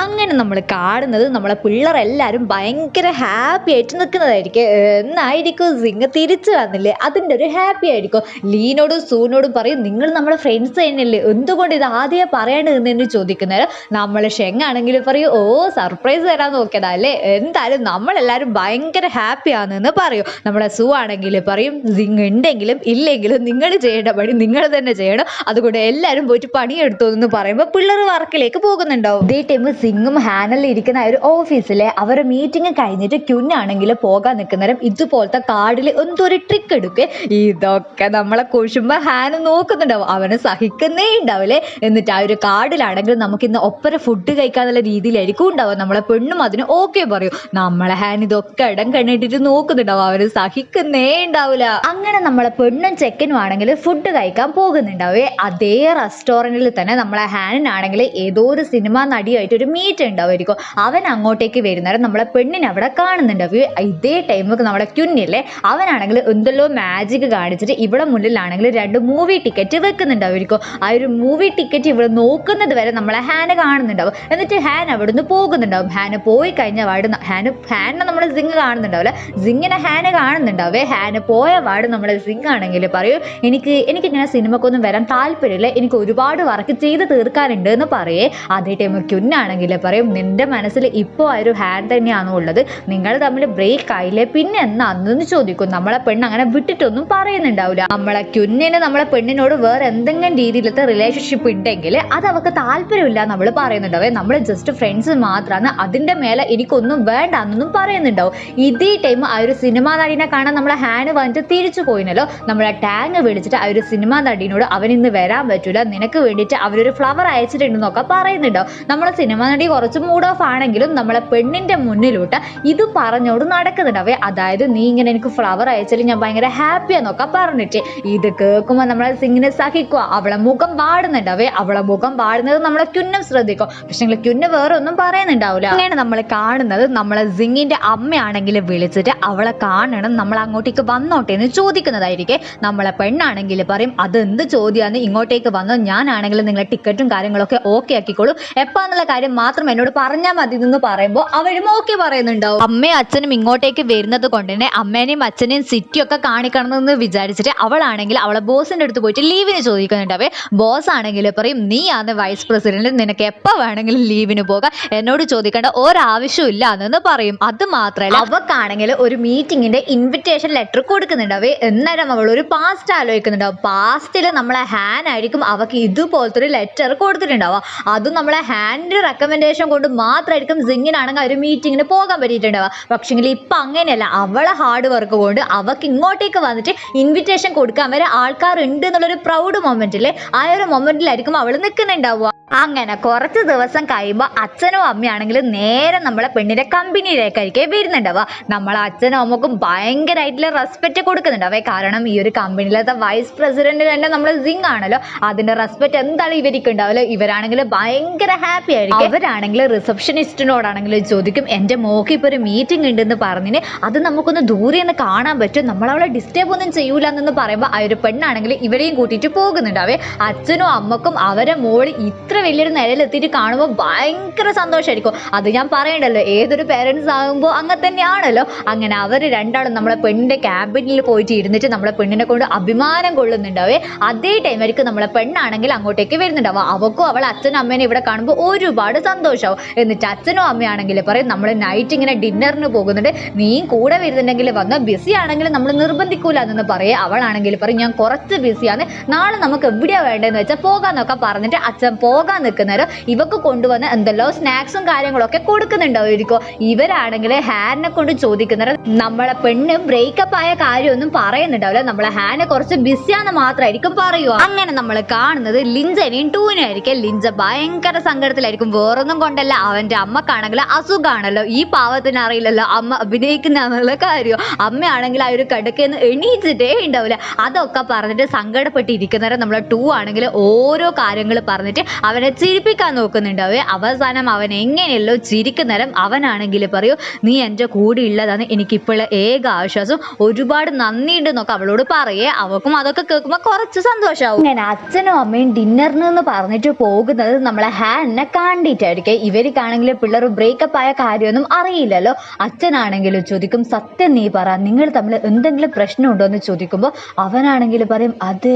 അങ്ങനെ നമ്മൾ കാണുന്നത് നമ്മളെ പിള്ളേരെല്ലാവരും ഭയങ്കര ഹാപ്പി ആയിട്ട് നിൽക്കുന്നതായിരിക്കും. എന്നായിരിക്കും സിംഗ് തിരിച്ചു വന്നില്ലേ? അതിന്റെ ഒരു ഹാപ്പി ആയിരിക്കും. ലീനോടും സൂനോടും പറയും നിങ്ങൾ നമ്മളെ ഫ്രണ്ട്സ് തന്നെയല്ലേ? എന്തുകൊണ്ട് ഇത് ആദ്യമേ പറയേണ്ടതെന്ന് ചോദിക്കുന്നേരം നമ്മൾ ഷെങ്ങാണെങ്കിൽ പറയും ഓ സർപ്രൈസ് തരാൻ നോക്കിയതാ അല്ലേ? എന്തായാലും നമ്മളെല്ലാവരും ഭയങ്കര ഹാപ്പി ആണെന്ന് പറയും. നമ്മളെ സൂ ആണെങ്കിൽ പറയും സിംഗ് ഉണ്ടെങ്കിലും ഇല്ലെങ്കിലും നിങ്ങൾ ചെയ്യേണ്ട പണി നിങ്ങൾ തന്നെ ചെയ്യണം. അതുകൊണ്ട് എല്ലാവരും പോയിട്ട് പണിയെടുത്തു എന്ന് പറയുമ്പോൾ പിള്ളേർ വർക്കിലേക്ക് പോകുന്നുണ്ടാവും. ഇതേ ടൈം സിംഗും ഹാനലിൽ ഇരിക്കുന്ന ഒരു ഓഫീസിലെ അവരുടെ മീറ്റിംഗ് കഴിഞ്ഞിട്ട് ക്യുന്നാണെങ്കിൽ പോകാൻ നിൽക്കുന്നവരും ഇതുപോലത്തെ കാർഡിൽ എന്തോ ഒരു ട്രിക്ക് എടുക്കുക ഇതൊക്കെ നമ്മളെ കൊഴുമ്പോ ഹാന് നോക്കുന്നുണ്ടാവും. അവന് സഹിക്കുന്നേ ഉണ്ടാവില്ലേ? എന്നിട്ട് ആ ഒരു കാർഡിലാണെങ്കിൽ നമുക്ക് ഇന്ന് ഒപ്പര ഫുഡ് കഴിക്കാന്നുള്ള രീതിയിലായിരിക്കും ഉണ്ടാവുക. നമ്മളെ പെണ്ണും അതിന് ഓക്കെ പറയും. നമ്മളെ ഹാൻ ഇതൊക്കെ ഇടം കണ്ണിട്ടിട്ട് നോക്കുന്നുണ്ടാവും. അവന് സഹിക്കുന്നേ ഉണ്ടാവില്ല. അങ്ങനെ നമ്മളെ പെണ്ണും ചെക്കനും ആണെങ്കിൽ ഫുഡ് കഴിക്കാൻ പോകുന്നുണ്ടാവേ. അതേ റെസ്റ്റോറന്റിൽ തന്നെ നമ്മളെ ഹാനിനാണെങ്കിൽ ഏതോ ഒരു സിനിമ നടിയായിട്ട് ഒരു മീറ്റ് ഉണ്ടാവുമായിരിക്കും അവൻ അങ്ങോട്ടേക്ക് വരുന്നേരം നമ്മളെ പെണ്ണിനെ അവിടെ കാണുന്നുണ്ട്. ഇതേ ടൈമൊക്കെ നമ്മളെ ക്യുന്നില്ലേ അവനാണെങ്കിൽ എന്തെല്ലോ മാജിക് കാണിച്ചിട്ട് ഇവിടെ മുന്നിലാണെങ്കിൽ രണ്ട് മൂവി ടിക്കറ്റ് വെക്കുന്നുണ്ടാവുമായിരിക്കും. ആ ഒരു മൂവി ടിക്കറ്റ് ഇവിടെ നോക്കുന്നത് വരെ നമ്മളെ ഹാന് കാണുന്നുണ്ടാവും. എന്നിട്ട് ഹാൻ അവിടുന്ന് പോകുന്നുണ്ടാവും. ഹാന് പോയി കഴിഞ്ഞ വാട് ഹാന് ഹാനെ നമ്മൾ സിങ് കാണുന്നുണ്ടാവില്ല. സിങ്ങിനെ ഹാന് കാണുന്നുണ്ടാവേ. ഹാന് പോയ വാട് നമ്മളെ സിങ് ആണെങ്കിൽ പറയൂ എനിക്ക് എനിക്ക് ഇങ്ങനെ സിനിമക്കൊന്നും വരാൻ താല്പര്യമില്ല. എനിക്ക് ഒരുപാട് വർക്ക് ചെയ്ത് തീർക്കാനുണ്ട് എന്ന് പറയേ. അതേ ടൈം ക്യുന്നാണെങ്കിൽ പറയും. നിന്റെ മനസ്സിൽ ഇപ്പോൾ ആ ഒരു ഹാൻഡ് തന്നെയാണോ ഉള്ളത്. നിങ്ങൾ തമ്മിൽ ബ്രേക്ക് ആയില്ലേ? പിന്നെ എന്നാന്ന് ചോദിക്കും. നമ്മളെ പെണ്ണ് അങ്ങനെ വിട്ടിട്ടൊന്നും പറയുന്നുണ്ടാവില്ല നമ്മളെ ക്യുന്നിന് നമ്മളെ പെണ്ണിനോട് വേറെ എന്തെങ്കിലും രീതിയിലത്തെ റിലേഷൻഷിപ്പ് ഉണ്ടെങ്കിൽ അത് അവൾക്ക് താല്പര്യമില്ല നമ്മൾ പറയുന്നുണ്ടാവേ. നമ്മൾ ജസ്റ്റ് ഫ്രണ്ട്സ് മാത്രമാണ് അതിന്റെ മേലെ എനിക്കൊന്നും വേണ്ട എന്നൊന്നും പറയുന്നുണ്ടാവും. ഇതേ ടൈം ആ ഒരു സിനിമാ നടീനെ കാണാൻ നമ്മളെ ഹാൻഡ് വന്നിട്ട് തിരിച്ചു പോയിനല്ലോ. നമ്മളെ ടാങ് വിളിച്ചിട്ട് ആ ഒരു സിനിമാ നടിനോട് അവൻ ഇന്ന് വരാൻ പറ്റൂല. നിനക്ക് വേണ്ടിയിട്ട് അവരൊരു ഫ്ലവർ അയച്ചിട്ടുണ്ടെന്നൊക്കെ പറയുന്നുണ്ടോ നമ്മളെ സിനിമാ നടി കുറച്ച് മൂഡ് ഓഫ് ആണെങ്കിലും നമ്മളെ പെണ്ണിന്റെ മുന്നിലോട്ട് ഇത് പറഞ്ഞോട് നടക്കുന്നുണ്ടാവേ അതായത് നീ ഇങ്ങനെ എനിക്ക് ഫ്ലവർ അയച്ചാൽ ഞാൻ ഭയങ്കര ഹാപ്പി എന്നൊക്കെ പറഞ്ഞിട്ട് ഇത് കേൾക്കുമ്പോൾ നമ്മളെ സിങ്ങിനെ സഹിക്കുക. അവളെ മുഖം പാടുന്നുണ്ടാവേ അവളെ മുഖം പാടുന്നത് നമ്മളെ ക്യുന്നം ശ്രദ്ധിക്കും. പക്ഷെ ക്യുന്ന വേറെ ഒന്നും പറയുന്നുണ്ടാവില്ല. അങ്ങനെ നമ്മൾ കാണുന്നത്. നമ്മളെ സിങ്ങിന്റെ അമ്മയാണെങ്കിൽ വിളിച്ചിട്ട് അവളെ കാണണം. നമ്മൾ അങ്ങോട്ടേക്ക് വന്നോട്ടെ എന്ന് ചോദിക്കുന്നതായിരിക്കും. നമ്മളെ പെണ്ണാണെങ്കിൽ പറയും അത് എന്ത് ചോദ്യമാണ് ഇങ്ങോട്ടേക്ക് വന്നോ. ഞാനാണെങ്കിൽ നിങ്ങളെ ടിക്കറ്റും കാര്യങ്ങളൊക്കെ ഓക്കെ ആക്കിക്കോളൂ. എപ്പാന്നുള്ള കാര്യം മാത്രം എന്നോട് പറഞ്ഞാൽ മതി എന്ന് പറയുമ്പോൾ അവരും ഓക്കെ പറയുന്നുണ്ടാവും. അമ്മയും അച്ഛനും ഇങ്ങോട്ടേക്ക് വരുന്നത് കൊണ്ട് തന്നെ അമ്മേനെയും അച്ഛനെയും സിറ്റിയൊക്കെ ഒക്കെ കാണിക്കണം എന്ന് വിചാരിച്ചിട്ട് അവളാണെങ്കിൽ അവളെ ബോസിന്റെ അടുത്ത് പോയിട്ട് ലീവിന് ചോദിക്കുന്നുണ്ടാവേ ബോസ് ആണെങ്കിൽ പറയും നീ ആണ് വൈസ് പ്രസിഡന്റ് നിനക്ക് എപ്പോൾ വേണമെങ്കിലും ലീവിന് പോകാം? എന്നോട് ചോദിക്കേണ്ട ഒരാവശ്യവും ഇല്ല എന്ന് പറയും. അത് മാത്രമല്ല അവക്കാണെങ്കിൽ ഒരു മീറ്റിംഗിന്റെ ഇൻവിറ്റേഷൻ ലെറ്റർ കൊടുക്കുന്നുണ്ടാവേ എന്നേരം അവൾ ഒരു പാസ്റ്റ് ആലോചിക്കുന്നുണ്ടാവും. പാസ്റ്റിൽ നമ്മളെ ഹാൻ ആയിരിക്കും. അവക്ക് ഇതുപോലത്തെ ഒരു ലെറ്റർ കൊടുത്തിട്ടുണ്ടാവുക. അതും നമ്മളെ ഹാൻഡ് റെക്കമെൻഡേഷൻ കൊണ്ട് മാത്രമായിരിക്കും സിങ്ങിനാണെങ്കിൽ ഒരു മീറ്റിങ്ങിന് പോകാൻ പറ്റിയിട്ടുണ്ടാവുക. പക്ഷേങ്കിൽ ഇപ്പം അങ്ങനെയല്ല. അവളെ ഹാർഡ് വർക്ക് കൊണ്ട് അവൾക്ക് ഇങ്ങോട്ടേക്ക് വന്നിട്ട് ഇൻവിറ്റേഷൻ കൊടുക്കാൻ വരെ ആൾക്കാർ ഉണ്ട് എന്നുള്ളൊരു പ്രൗഡ് മൊമെന്റിൽ ആ ഒരു മൊമെന്റിലായിരിക്കും അവൾ നിൽക്കുന്നുണ്ടാവുക അങ്ങനെ കുറച്ച് ദിവസം കഴിയുമ്പോൾ അച്ഛനും അമ്മയാണെങ്കിലും നേരെ നമ്മളെ പെണ്ണിന്റെ കമ്പനിയിലേക്കായിരിക്കും വരുന്നുണ്ടാവുക. നമ്മളെ അച്ഛനും അമ്മക്കും ഭയങ്കരമായിട്ടുള്ള റെസ്പെക്റ്റ് കൊടുക്കുന്നുണ്ടാവേ കാരണം ഈ ഒരു കമ്പനിയിലത്തെ വൈസ് പ്രസിഡന്റ് തന്നെ നമ്മൾ സിംഗ് ആണല്ലോ. അതിന്റെ റെസ്പെക്റ്റ് എന്താണ് ഇവർക്ക് ഉണ്ടാവില്ല ഇവരാണെങ്കിൽ ഭയങ്കര ഹാപ്പി ആയിരിക്കും. അവരാണെങ്കിൽ റിസപ്ഷനിസ്റ്റിനോടാണെങ്കിൽ ചോദിക്കും എന്റെ മോക്ക് ഇപ്പോൾ ഒരു മീറ്റിംഗ് ഉണ്ടെന്ന് പറഞ്ഞിന് അത് നമുക്കൊന്ന് ദൂരെ നിന്ന് കാണാൻ പറ്റും. നമ്മൾ അവളെ ഡിസ്റ്റർബ് ഒന്നും ചെയ്യൂല എന്ന് പറയുമ്പോൾ ആ ഒരു പെണ്ണാണെങ്കിൽ ഇവരെയും കൂട്ടിയിട്ട് പോകുന്നുണ്ടാവേ. അച്ഛനും അമ്മക്കും അവരെ മോൾ ഇത്ര വലിയൊരു നിലയിലെത്തിയിട്ട് കാണുമ്പോൾ ഭയങ്കര സന്തോഷമായിരിക്കും അത് ഞാൻ പറയണ്ടല്ലോ ഏതൊരു പേരൻസ് ആകുമ്പോൾ അങ്ങനെ തന്നെയാണല്ലോ. അങ്ങനെ അവർ രണ്ടാളും നമ്മളെ പെണ്ണിന്റെ ക്യാബിനിൽ പോയിട്ട് ഇരുന്നിട്ട് നമ്മളെ പെണ്ണിനെ കൊണ്ട് അഭിമാനം കൊള്ളുന്നുണ്ടാവേ. അതേ ടൈമായിരിക്കും നമ്മളെ പെണ്ണാണെങ്കിൽ അങ്ങോട്ടേക്ക് വരുന്നുണ്ടാവും അവക്കും അവളെ അച്ഛനും അമ്മേനെ ഇവിടെ കാണുമ്പോൾ ഒരുപാട് സന്തോഷമാവും എന്നിട്ട് അച്ഛനും അമ്മയാണെങ്കിൽ പറയും നമ്മൾ നൈറ്റ് ഇങ്ങനെ ഡിന്നറിന് പോകുന്നുണ്ട്. നീയും കൂടെ വരുന്നുണ്ടെങ്കിൽ വന്ന് ബിസി ആണെങ്കിൽ നമ്മൾ നിർബന്ധിക്കൂല എന്ന് പറയേ. അവളാണെങ്കിൽ പറയും ഞാൻ കുറച്ച് ബിസിയാണ് നാളെ നമുക്ക് എവിടെയാണ് വേണ്ടതെന്ന് വെച്ചാൽ പോകാന്നൊക്കെ പറഞ്ഞിട്ട് അച്ഛൻ പോകാൻ നിൽക്കുന്നേരം ഇവക്ക് കൊണ്ടുവന്ന് എന്തെല്ലോ സ്നാക്സും കാര്യങ്ങളൊക്കെ കൊടുക്കുന്നുണ്ടാവുമായിരിക്കും ഇവരാണെങ്കിൽ ഹാനിനെ കൊണ്ട് ചോദിക്കുന്നത് നമ്മളെ പെണ്ണ് ബ്രേക്കപ്പ് ആയ കാര്യമൊന്നും പറയുന്നുണ്ടാവില്ല. നമ്മളെ ഹാനെ കുറച്ച് ബിസിയാന്ന് മാത്രമായിരിക്കും പറയുക. അങ്ങനെ നമ്മൾ കാണുന്നത് ലിഞ്ചനെയും ടൂനും ആയിരിക്കും ലിഞ്ച ഭയങ്കര സങ്കടത്തിലായിരിക്കും. വേറൊന്നും കൊണ്ടല്ല. അവന്റെ അമ്മക്കാണെങ്കിൽ അസുഖാണല്ലോ. ഈ പാവത്തിന് അറിയില്ലല്ലോ. അമ്മ അഭിനയിക്കുന്ന കാര്യം. അമ്മയാണെങ്കിൽ ആ ഒരു കടുക്കെന്ന് എണീച്ചിട്ടേ ഉണ്ടാവില്ല. അതൊക്കെ പറഞ്ഞിട്ട് സങ്കടപ്പെട്ടിരിക്കുന്നവരെ നമ്മളെ ടൂ ആണെങ്കിൽ ഓരോ കാര്യങ്ങൾ പറഞ്ഞിട്ട് അവനെ ചിരിപ്പിക്കാൻ നോക്കുന്നുണ്ടാവേ. അവസാനം അവൻ എങ്ങനെയല്ലോ ചിരിക്കുന്നേരം അവനാണെങ്കിൽ പറയൂ നീ എന്റെ കൂടെ ഉള്ളതാണ് എനിക്കിപ്പോൾ ഏക ആശ്വാസം. ഒരുപാട് നന്ദിയുണ്ട് എന്നൊക്കെ അവളോട് പറയേ. അവക്കും അതൊക്കെ കേൾക്കുമ്പോൾ കുറച്ച് സന്തോഷമാവും ഇങ്ങനെ അച്ഛനും അമ്മയും ഡിന്നറിന് എന്ന് പറഞ്ഞിട്ട് പോകുന്നത് നമ്മളെ ഹാനെ കണ്ടിട്ടായിരിക്കും. ഇവർക്കാണെങ്കിൽ പിള്ളേർ ബ്രേക്കപ്പ് ആയ കാര്യമൊന്നും അറിയില്ലല്ലോ. അച്ഛനാണെങ്കിൽ ചോദിക്കും സത്യം നീ പറ. നിങ്ങൾ തമ്മിൽ എന്തെങ്കിലും പ്രശ്നമുണ്ടോ എന്ന് ചോദിക്കുമ്പോൾ അവനാണെങ്കിൽ പറയും അത്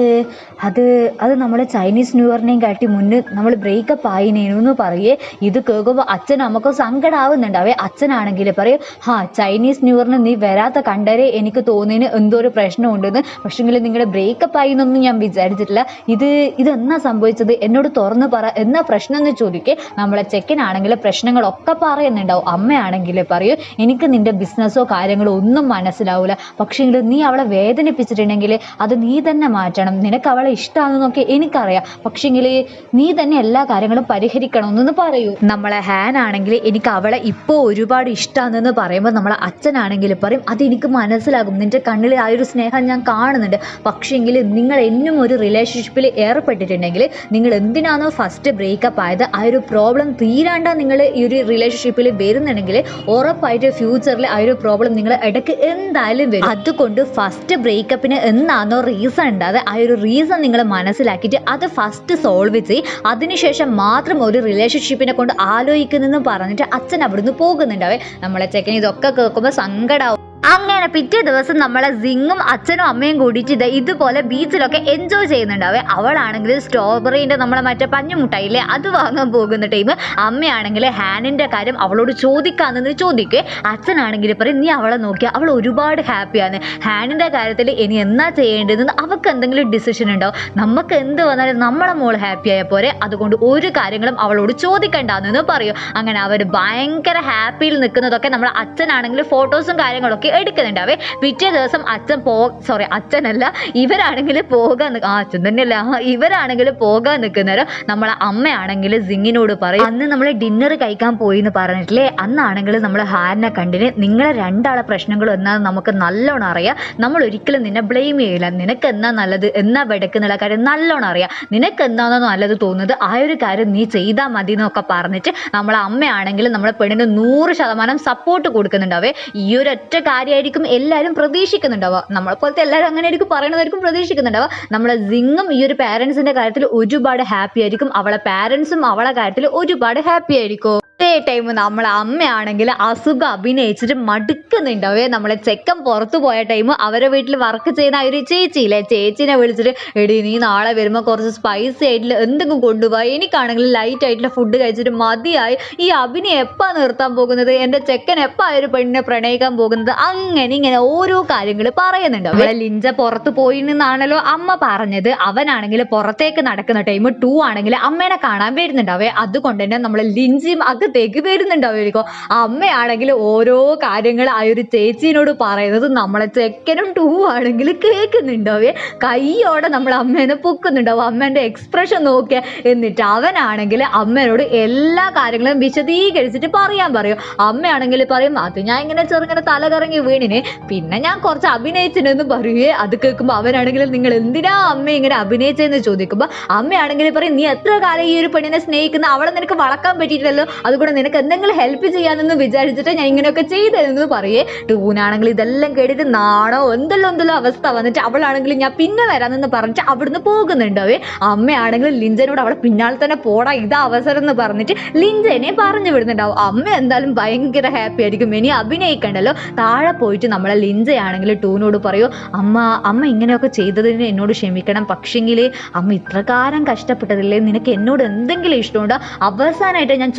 അത് അത് നമ്മുടെ ചൈനീസ് ന്യൂ ഇയറിനെയും കാട്ടി മുന്നേ നമ്മൾ ബ്രേക്കപ്പ് ആയിനേനു എന്ന് പറയേ ഇത് കേൾക്കുമ്പോൾ അച്ഛൻ നമുക്ക് സങ്കടാവുന്നുണ്ടാവേ അച്ഛനാണെങ്കിൽ പറയും ഹാ ചൈനീസ് ന്യൂ ഇയറിന് നീ വരാത്ത കണ്ടരെ എനിക്ക് തോന്നിയതിന് എന്തോ ഒരു പ്രശ്നമുണ്ടെന്ന്. പക്ഷേങ്കിൽ നിങ്ങളുടെ ബ്രേക്കപ്പ് ആയി എന്നൊന്നും ഞാൻ വിചാരിച്ചിട്ടില്ല. ഇത് ഇതെന്നാ സംഭവിച്ചത്? എന്നോട് തുറന്ന് പറ എന്നാ പ്രശ്നം എന്ന് ചോദിക്കേ. നമ്മളെ ചെക്കനാണെങ്കിൽ പ്രശ്നങ്ങളൊക്കെ പറയുന്നുണ്ടാവും. അമ്മയാണെങ്കിൽ പറയൂ എനിക്ക് നിന്റെ ബിസിനസ്സോ കാര്യങ്ങളോ ഒന്നും മനസ്സിലാവില്ല പക്ഷേങ്കിൽ നീ അവളെ വേദനിപ്പിച്ചിട്ടുണ്ടെങ്കിൽ അത് നീ തന്നെ മാറ്റണം. നിനക്ക് അവളെ ഇഷ്ടമാണെന്നൊക്കെ എനിക്കറിയാം. പക്ഷേങ്കിൽ നീ തന്നെ എല്ലാ കാര്യങ്ങളും പരിഹരിക്കണമെന്ന് പറയൂ. നമ്മളെ ഹാൻ ആണെങ്കിൽ എനിക്ക് അവളെ ഇപ്പോൾ ഒരുപാട് ഇഷ്ടമാണെന്ന് പറയുമ്പോൾ നമ്മളെ അച്ഛനാണെങ്കിൽ പറയും അത് എനിക്ക് മനസ്സിലാകും. നിന്റെ കണ്ണിൽ ആ ഒരു സ്നേഹം ഞാൻ കാണുന്നുണ്ട്. പക്ഷേങ്കിൽ നിങ്ങൾ എന്നും ഒരു റിലേഷൻഷിപ്പിൽ ഏർപ്പെട്ടിട്ടുണ്ടെങ്കിൽ നിങ്ങൾ എന്തിനാണോ ഫസ്റ്റ് ബ്രേക്കപ്പ് ആയത് ആ ഒരു പ്രോബ്ലം തീരാണ്ട നിങ്ങൾ ഈ ഒരു റിലേഷൻഷിപ്പിൽ വരുന്നുണ്ടെങ്കിൽ ഉറപ്പായിട്ട് ഫ്യൂച്ചറിൽ ആ ഒരു പ്രോബ്ലം നിങ്ങൾ ഇടയ്ക്ക് എന്തായാലും വരും. അതുകൊണ്ട് ഫസ്റ്റ് ബ്രേക്കപ്പിന് എന്താണോ റീസൺ ഉണ്ടാതെ ആ ഒരു റീസൺ നിങ്ങൾ മനസ്സിലാക്കിയിട്ട് അത് ഫസ്റ്റ് സോൾവ് ചെയ്ത് അതിനുശേഷം മാത്രം ഒരു റിലേഷൻഷിപ്പിനെ കൊണ്ട് ആലോചിക്കുന്നെന്ന് പറഞ്ഞിട്ട് അച്ഛൻ അവിടുന്ന് പോകുന്നുണ്ടാവേ നമ്മളെ ചെക്കൻ ഇതൊക്കെ കേൾക്കുമ്പോൾ സങ്കടാവും. അങ്ങനെ പിറ്റേ ദിവസം നമ്മളെ സിങ്ങും അച്ഛനും അമ്മയും കൂടിയിട്ട് ഇത് ഇതുപോലെ ബീച്ചിലൊക്കെ എൻജോയ് ചെയ്യുന്നുണ്ടാവേ. അവളാണെങ്കിൽ സ്ട്രോബെറിന്റെ നമ്മളെ മറ്റേ പഞ്ഞുമുട്ടായില്ലേ അത് വാങ്ങാൻ പോകുന്ന ടൈം അമ്മയാണെങ്കിൽ ഹാനിന്റെ കാര്യം അവളോട് ചോദിക്കാമെന്ന് ചോദിക്കേ. അച്ഛനാണെങ്കിൽ പറയും നീ അവളെ നോക്കിയാൽ അവൾ ഒരുപാട് ഹാപ്പിയാണ് ഹാനിന്റെ കാര്യത്തിൽ ഇനി എന്നാ ചെയ്യേണ്ടതെന്ന് അവൾക്ക് എന്തെങ്കിലും ഡിസിഷൻ ഉണ്ടാവും നമുക്ക് എന്ത് വന്നാലും നമ്മളെ മോൾ ഹാപ്പി ആയ പോരെ. അതുകൊണ്ട് ഒരു കാര്യങ്ങളും അവളോട് ചോദിക്കണ്ടെന്ന് പറയും. അങ്ങനെ അവർ ഭയങ്കര ഹാപ്പിയിൽ നിൽക്കുന്നതൊക്കെ നമ്മളെ അച്ഛനാണെങ്കിൽ ഫോട്ടോസും കാര്യങ്ങളൊക്കെ എടുക്കുന്നുണ്ടാവേ പിറ്റേ ദിവസം അച്ഛൻ പോ സോറി അച്ഛനല്ല ഇവരാണെങ്കിൽ പോകാൻ ആ അച്ഛൻ തന്നെയല്ല ഇവരാണെങ്കിൽ പോകാൻ നിൽക്കുന്നേരം നമ്മളെ അമ്മയാണെങ്കിൽ സിങ്ങിനോട് പറയും അന്ന് നമ്മൾ ഡിന്നർ കഴിക്കാൻ പോയി എന്ന് പറഞ്ഞിട്ടില്ലേ? അന്നാണെങ്കിൽ നമ്മൾ ഹാരിനെ കണ്ടിന്. നിങ്ങളെ രണ്ടാളെ പ്രശ്നങ്ങളും എന്നാൽ നമുക്ക് നല്ലോണം അറിയാം. നമ്മൾ ഒരിക്കലും നിന്നെ ബ്ലെയിം ചെയ്യില്ല. നിനക്ക് എന്നാ നല്ലത്? എന്നാ വെടക്കുന്നുള്ള കാര്യം നല്ലോണം അറിയാം. നിനക്ക് എന്താണോ നല്ലത് തോന്നുന്നത്? ആ ഒരു കാര്യം നീ ചെയ്താൽ മതി എന്നൊക്കെ പറഞ്ഞിട്ട് നമ്മളെ അമ്മയാണെങ്കിൽ നമ്മളെ പെണ്ണിന് നൂറ് ശതമാനം സപ്പോർട്ട് കൊടുക്കുന്നുണ്ടാവേ ഈ ഒരു ഒറ്റ കാര്യമായിരിക്കും എല്ലാവരും പ്രതീക്ഷിക്കുന്നുണ്ടാവുക. നമ്മളെ പോലത്തെ എല്ലാവരും അങ്ങനെ ആയിരിക്കും പറയണതായിരിക്കും പ്രതീക്ഷിക്കുന്നുണ്ടാവുക. നമ്മളെ സിങ്ങും ഈ ഒരു പാരൻസിന്റെ കാര്യത്തിൽ ഒരുപാട് ഹാപ്പി ആയിരിക്കും. അവളെ പാരൻസും അവളെ കാര്യത്തിൽ ഒരുപാട് ഹാപ്പി ആയിരിക്കും. അതേ ടൈം നമ്മൾ അമ്മയാണെങ്കിൽ അസുഖം അഭിനയിച്ചിട്ട് മടുക്കുന്നുണ്ടാവേ നമ്മളെ ചെക്കൻ പുറത്തു പോയ ടൈം അവരെ വീട്ടിൽ വർക്ക് ചെയ്യുന്ന ഒരു ചേച്ചിയില്ലേ? ചേച്ചിനെ വിളിച്ചിട്ട് എടി നീ നാളെ വരുമ്പോൾ കുറച്ച് സ്പൈസി ആയിട്ടുള്ള എന്തെങ്കിലും കൊണ്ടുപോവാ എനിക്കാണെങ്കിൽ ലൈറ്റ് ആയിട്ടുള്ള ഫുഡ് കഴിച്ചിട്ട് മതിയായി. ഈ അഭിനയം എപ്പോൾ നിർത്താൻ പോകുന്നത്? എന്റെ ചെക്കൻ എപ്പോൾ ഒരു പെണ്ണിനെ പ്രണയിക്കാൻ പോകുന്നത്? അങ്ങനെ ഇങ്ങനെ ഓരോ കാര്യങ്ങൾ പറയുന്നുണ്ട്. അവളെ ലിഞ്ച പുറത്ത് പോയി നിന്നാണല്ലോ അമ്മ പറഞ്ഞത്. അവനാണെങ്കിൽ പുറത്തേക്ക് നടക്കുന്ന ടൈം ടൂ ആണെങ്കിൽ അമ്മേനെ കാണാൻ വരുന്നുണ്ടാവേ അതുകൊണ്ട് തന്നെ നമ്മൾ ലിഞ്ചിയും അകത്ത് തെക്ക് വരുന്നുണ്ടാവുമായിരിക്കും അമ്മയാണെങ്കിൽ ഓരോ കാര്യങ്ങൾ ആ ഒരു ചേച്ചീനോട് പറയുന്നത് നമ്മളെ ചെക്കനും ടൂ ആണെങ്കിൽ കേൾക്കുന്നുണ്ടാവേ. കയ്യോടെ നമ്മൾ അമ്മേനെ പൊക്കുന്നുണ്ടാവും. അമ്മേന്റെ എക്സ്പ്രഷൻ നോക്കിയ. എന്നിട്ട് അവനാണെങ്കിൽ അമ്മേനോട് എല്ലാ കാര്യങ്ങളും വിശദീകരിച്ചിട്ട് പറയാൻ പറയും. അമ്മയാണെങ്കിൽ പറയും അത് ഞാൻ ഇങ്ങനെ ചെറുങ്ങനെ തല കറങ്ങി വീണിന്. പിന്നെ ഞാൻ കുറച്ച് അഭിനയിച്ചിനെന്ന് പറയുകയെ അത് കേൾക്കുമ്പോൾ അവനാണെങ്കിൽ നിങ്ങൾ എന്തിനാ അമ്മ ഇങ്ങനെ അഭിനയിച്ചതെന്ന് ചോദിക്കുമ്പോൾ അമ്മയാണെങ്കിൽ പറയും നീ എത്ര കാലം ഈ ഒരു പെണ്ണിനെ സ്നേഹിക്കുന്ന? അവളെ നിനക്ക് വളക്കാൻ പറ്റിയിട്ടില്ലല്ലോ. അതുകൊണ്ട് നിനക്ക് എന്തെങ്കിലും ഹെൽപ്പ് ചെയ്യാമെന്ന് വിചാരിച്ചിട്ട് ഞാൻ ഇങ്ങനെയൊക്കെ ചെയ്തതെന്ന് പറയേ. ടൂനാണെങ്കിൽ ഇതെല്ലാം കേട്ടിട്ട് നാണോ എന്തെല്ലാം എന്തെല്ലാം അവസ്ഥ വന്നിട്ട് അവളാണെങ്കിൽ ഞാൻ പിന്നെ വരാമെന്ന് പറഞ്ഞിട്ട് അവിടുന്ന് പോകുന്നുണ്ടാവേ അമ്മയാണെങ്കിൽ ലിഞ്ചനോട് അവളെ പിന്നാലെ തന്നെ പോടാ ഇതാ അവസരം എന്ന് പറഞ്ഞിട്ട് ലിഞ്ചനെ പറഞ്ഞു വിടുന്നുണ്ടാവും. അമ്മ എന്തായാലും ഭയങ്കര ഹാപ്പി ആയിരിക്കും. ഇനി അഭിനയിക്കണ്ടല്ലോ. താഴെ പോയിട്ട് നമ്മളെ ലിഞ്ചയാണെങ്കിൽ ടൂനോട് പറയൂ അമ്മ അമ്മ ഇങ്ങനെയൊക്കെ ചെയ്തതിന് എന്നോട് ക്ഷമിക്കണം. പക്ഷെങ്കിൽ അമ്മ ഇത്രകാലം കഷ്ടപ്പെട്ടതില്ലേ? നിനക്ക് എന്നോട് എന്തെങ്കിലും ഇഷ്ടമുണ്ടോ? അവസാനമായിട്ട് ഞാൻ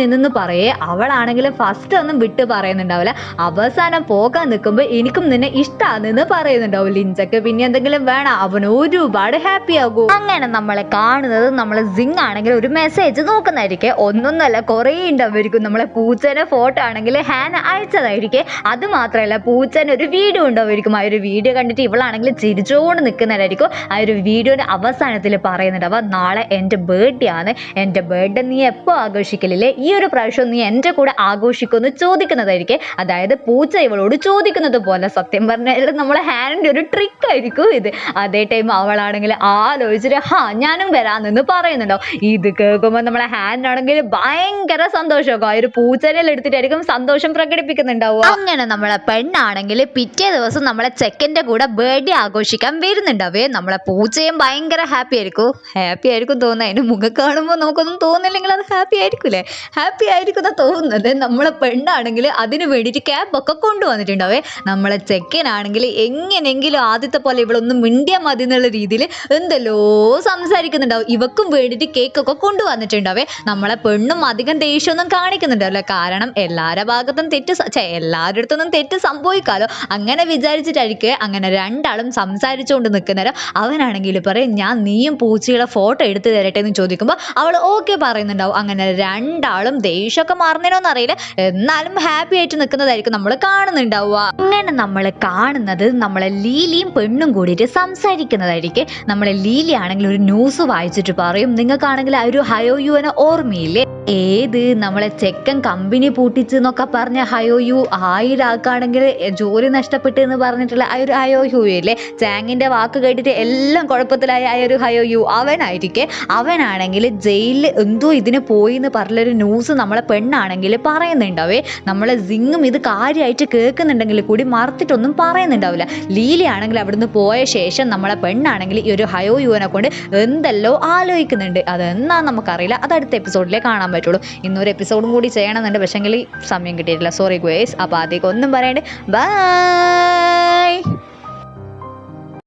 ചോദിക്കുന്നതെന്ന് പറയേ അവളാണെങ്കിലും ഫസ്റ്റ് ഒന്നും വിട്ട് പറയുന്നുണ്ടാവില്ല. അവസാനം പോകാൻ നിൽക്കുമ്പോൾ എനിക്കും നിന്നെ ഇഷ്ടമാണെന്ന് പറയുന്നുണ്ടാവും. ലിഞ്ചക്ക് പിന്നെ എന്തെങ്കിലും വേണം? അവൻ ഒരുപാട് ഹാപ്പി ആകൂ. അങ്ങനെ നമ്മളെ കാണുന്നത് നമ്മളെ സിങ് ആണെങ്കിൽ ഒരു മെസ്സേജ് നോക്കുന്നതായിരിക്കും. ഒന്നൊന്നല്ല കുറേ ഉണ്ടാവുമായിരിക്കും. നമ്മളെ പൂച്ചേനെ ഫോട്ടോ ആണെങ്കിൽ ഹാൻ അയച്ചതായിരിക്കും. അത് മാത്രമല്ല പൂച്ചേന ഒരു വീഡിയോ ഉണ്ടാവുമായിരിക്കും. ആ ഒരു വീഡിയോ കണ്ടിട്ട് ഇവളാണെങ്കിൽ ചിരിച്ചുകൊണ്ട് നിൽക്കുന്നതായിരിക്കും ആ ഒരു വീഡിയോയുടെ അവസാനത്തിൽ പറയുന്നുണ്ടാവുക നാളെ എന്റെ ബർത്ത്ഡേ ആണ്. എന്റെ ബർത്ത്ഡേ നീ എപ്പോൾ ആഘോഷിക്കലില്ലേ? ഈ ഒരു പ്രാവശ്യം നീ എന്റെ കൂടെ ആഘോഷിക്കുമെന്ന് ചോദിക്കുന്നതായിരിക്കും. അതായത് പൂച്ച ഇവളോട് ചോദിക്കുന്നത് പോലെ സത്യം പറഞ്ഞാൽ നമ്മളെ ഹാൻഡിന്റെ ഒരു ട്രിക്ക് ആയിരിക്കും ഇത്. അതേ ടൈം അവളാണെങ്കിൽ ആലോചിച്ചിട്ട് ഹാ ഞാനും വരാമെന്ന് പറയുന്നുണ്ടോ? ഇത് കേൾക്കുമ്പോൾ നമ്മളെ ഹാൻഡാണെങ്കിൽ ഭയങ്കര സന്തോഷമൊക്കെ ആ ഒരു പൂച്ചനെല്ലാം എടുത്തിട്ടായിരിക്കും സന്തോഷം പ്രകടിപ്പിക്കുന്നുണ്ടാവുക. അങ്ങനെ നമ്മളെ പെണ്ണാണെങ്കിൽ പിറ്റേ ദിവസം നമ്മളെ ചെക്കന്റെ കൂടെ ബർത്ത്ഡേ ആഘോഷിക്കാൻ വരുന്നുണ്ടാവേ. നമ്മളെ പൂച്ചയും ഭയങ്കര ഹാപ്പി ആയിരിക്കും. ഹാപ്പി ആയിരിക്കും തോന്നുന്നത് അതിന് മുഖം കാണുമ്പോൾ നമുക്കൊന്നും തോന്നില്ലെങ്കിൽ അത് ഹാപ്പി ആയിരിക്കൂലേ ഹാപ്പി ആയിരിക്കും എന്നാ തോന്നുന്നത്. നമ്മളെ പെണ്ണാണെങ്കിൽ അതിന് വേണ്ടിയിട്ട് ക്യാബ് ഒക്കെ കൊണ്ടുവന്നിട്ടുണ്ടാവേ. നമ്മളെ ചെക്കനാണെങ്കിൽ എങ്ങനെയെങ്കിലും ആദ്യത്തെ പോലെ ഇവളൊന്നും മിണ്ടിയാൽ മതി എന്നുള്ള രീതിയിൽ എന്തല്ലോ സംസാരിക്കുന്നുണ്ടാവും. ഇവക്കും വേണ്ടിയിട്ട് കേക്കൊക്കെ കൊണ്ടുവന്നിട്ടുണ്ടാവേ. നമ്മളെ പെണ്ണും അധികം ദേഷ്യമൊന്നും കാണിക്കുന്നുണ്ടാവില്ല. കാരണം എല്ലാവരുടെ ഭാഗത്തും തെറ്റ് എല്ലാവരുടെ അടുത്തൊന്നും തെറ്റ് സംഭവിക്കാലോ. അങ്ങനെ വിചാരിച്ചിട്ടായിരിക്കും അങ്ങനെ രണ്ടാളും സംസാരിച്ചുകൊണ്ട് നിൽക്കുന്നേരം അവനാണെങ്കിൽ പറയും ഞാൻ നീയും പൂച്ചയുടെ ഫോട്ടോ എടുത്തു തരട്ടെ എന്ന് ചോദിക്കുമ്പോൾ അവൾ ഓക്കെ പറയുന്നുണ്ടാവും. അങ്ങനെ രണ്ടാളും ദേഷ്യമൊക്കെ മാറുന്നതിനൊന്നും അറിയില്ല. എന്നാലും ഹാപ്പി ആയിട്ട് നിൽക്കുന്നതായിരിക്കും നമ്മൾ കാണുന്നുണ്ടാവുക. അങ്ങനെ നമ്മൾ കാണുന്നത് നമ്മളെ ലീലിയും പെണ്ണും കൂടിയിട്ട് സംസാരിക്കുന്നതായിരിക്കും. നമ്മളെ ലീലി ആണെങ്കിൽ ഒരു ന്യൂസ് വായിച്ചിട്ട് പറയും. നിങ്ങൾക്കാണെങ്കിൽ ആ ഒരു ഹയോ യു എന്ന ഓർമ്മയില്ലേ? ഏത് നമ്മളെ ചെക്കൻ കമ്പനി പൂട്ടിച്ച് എന്നൊക്കെ പറഞ്ഞ ഹയോ യു ആയിരം ആൾക്കാണെങ്കിൽ ജോലി നഷ്ടപ്പെട്ടു എന്ന് പറഞ്ഞിട്ടുള്ള ആ ഒരു ഹയോ യു ഇല്ലേ ചാങ്ങിന്റെ വാക്ക് കേട്ടിട്ട് എല്ലാം കുഴപ്പത്തിലായ ആ ഒരു ഹയോ യു അവനായിരിക്കെ. അവനാണെങ്കിൽ ജയിലിൽ എന്തോ ഇതിന് പോയി എന്ന് പറഞ്ഞൊരു ന്യൂസ് നമ്മളെ പെണ്ണാണെങ്കിൽ പറയുന്നുണ്ടാവേ. നമ്മളെ സിങ്ങും ഇത് കാര്യമായിട്ട് കേൾക്കുന്നുണ്ടെങ്കിൽ കൂടി മറത്തിട്ടൊന്നും പറയുന്നുണ്ടാവില്ല. ലീലയാണെങ്കിൽ അവിടുന്ന് പോയ ശേഷം നമ്മളെ പെണ്ണാണെങ്കിൽ ഈ ഒരു ഹയോ യുവനെ കൊണ്ട് എന്തെല്ലോ ആലോചിക്കുന്നുണ്ട്. അതെന്നാ നമുക്കറിയില്ല. അത് അടുത്ത എപ്പിസോഡിലേ കാണാൻ പറ്റുള്ളൂ. ഇന്നൊരു എപ്പിസോഡും കൂടി ചെയ്യണമെന്നുണ്ട്. പക്ഷേങ്കിൽ സമയം കിട്ടിയിട്ടില്ല. സോറി ഗുയേസ് അപ്പോൾ ആദ്യമൊക്കെ ഒന്നും പറയാണ്ട്. ബൈ